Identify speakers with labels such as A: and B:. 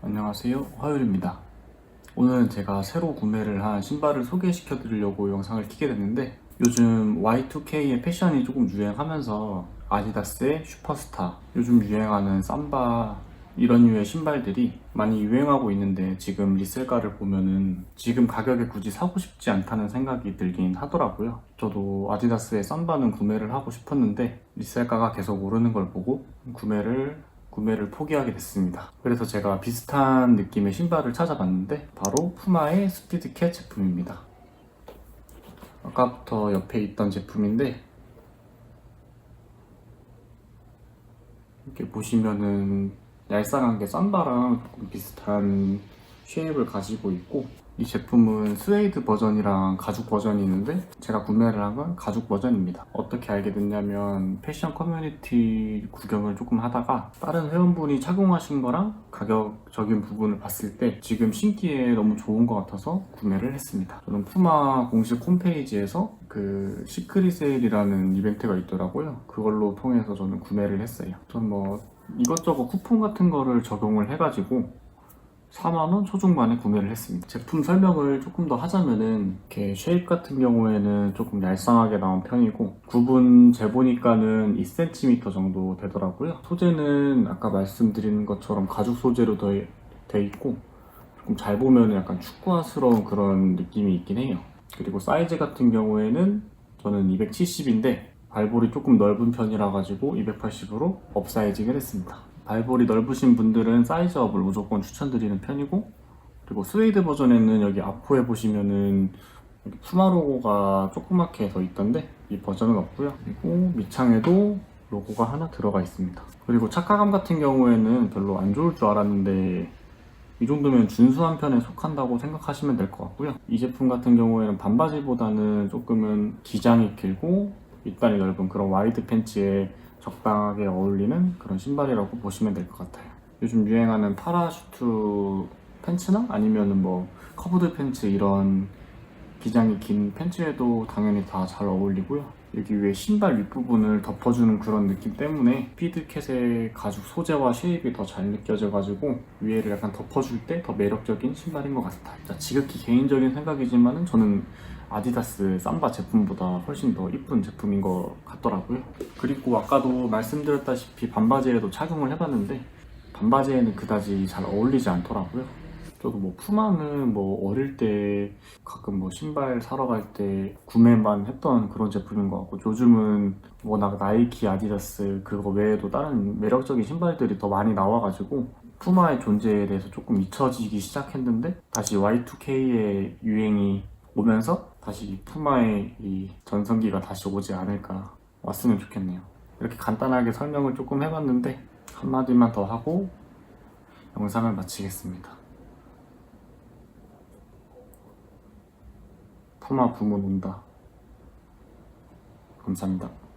A: 안녕하세요. 화요일입니다. 오늘은 제가 새로 구매를 한 신발을 소개시켜 드리려고 영상을 키게 됐는데 요즘 Y2K의 패션이 조금 유행하면서 아디다스의 슈퍼스타, 요즘 유행하는 삼바 이런 류의 신발들이 많이 유행하고 있는데 지금 리셀가를 보면은 지금 가격에 굳이 사고 싶지 않다는 생각이 들긴 하더라고요. 저도 아디다스의 삼바는 구매를 하고 싶었는데 리셀가가 계속 오르는 걸 보고 구매를 구매를 포기하게 됐습니다. 그래서 제가 비슷한 느낌의 신발을 찾아봤는데 바로 푸마의 스피드캣 제품입니다. 아까부터 옆에 있던 제품인데 이렇게 보시면은 얄쌍한 게 조금 비슷한 쉐입을 가지고 있고 이 제품은 스웨이드 버전이랑 가죽 버전이 있는데 제가 구매를 한 건 가죽 버전입니다. 어떻게 알게 됐냐면 패션 커뮤니티 구경을 조금 하다가 다른 회원분이 착용하신 거랑 가격적인 부분을 봤을 때 지금 신기에 너무 좋은 것 같아서 구매를 했습니다. 저는 푸마 공식 홈페이지에서 그 시크릿 세일이라는 이벤트가 있더라고요. 그걸로 통해서 저는 구매를 했어요. 전뭐 이것저것 쿠폰 같은 거를 적용을 해가지고 4만원 초중반에 구매를 했습니다. 제품 설명을 조금 더 하자면은 이렇게 쉐입 같은 경우에는 조금 얄쌍하게 나온 편이고 구분 재보니까는 2cm 정도 되더라고요. 소재는 아까 말씀드린 것처럼 가죽 소재로 돼, 돼 있고 조금 잘 보면 약간 축구화스러운 그런 느낌이 있긴 해요. 그리고 사이즈 같은 경우에는 저는 270인데 발볼이 조금 넓은 편이라 가지고 280으로 업사이징을 했습니다. 발볼이 넓으신 분들은 사이즈업을 무조건 추천드리는 편이고 그리고 스웨이드 버전에는 여기 앞호에 보시면은 푸마 로고가 조그맣게 더 있던데 이 버전은 없고요. 그리고 밑창에도 로고가 하나 들어가 있습니다. 그리고 착화감 같은 경우에는 별로 안 좋을 줄 알았는데 이 정도면 준수한 편에 속한다고 생각하시면 될 것 같고요. 이 제품 같은 경우에는 반바지보다는 조금은 기장이 길고 밑단이 넓은 그런 와이드 팬츠에 적당하게 어울리는 그런 신발이라고 보시면 될 것 같아요. 요즘 유행하는 파라슈트 팬츠나 아니면은 뭐 커브드 팬츠 이런 기장이 긴 팬츠에도 당연히 다 잘 어울리고요. 여기 위에 신발 윗부분을 덮어주는 그런 느낌 때문에 피드캣의 가죽 소재와 쉐입이 더 잘 느껴져가지고 위에를 약간 덮어줄 때 더 매력적인 신발인 것 같아요. 자, 지극히 개인적인 생각이지만은 저는 아디다스 삼바 제품보다 훨씬 더 이쁜 제품인 것 같더라고요. 그리고 아까도 말씀드렸다시피 반바지에도 착용을 해봤는데 반바지에는 그다지 잘 어울리지 않더라고요. 저도 뭐 푸마는 뭐 어릴 때 가끔 뭐 신발 사러 갈 때 구매만 했던 그런 제품인 것 같고 요즘은 워낙 나이키, 아디다스 그거 외에도 다른 매력적인 신발들이 더 많이 나와가지고 푸마의 존재에 대해서 조금 잊혀지기 시작했는데 다시 Y2K의 유행이 오면서 다시 푸마의 이 전성기가 다시 오지 않을까 왔으면 좋겠네요. 이렇게 간단하게 설명을 조금 해봤는데 한마디만 더 하고 영상을 마치겠습니다. 푸마 부문 온다. 감사합니다.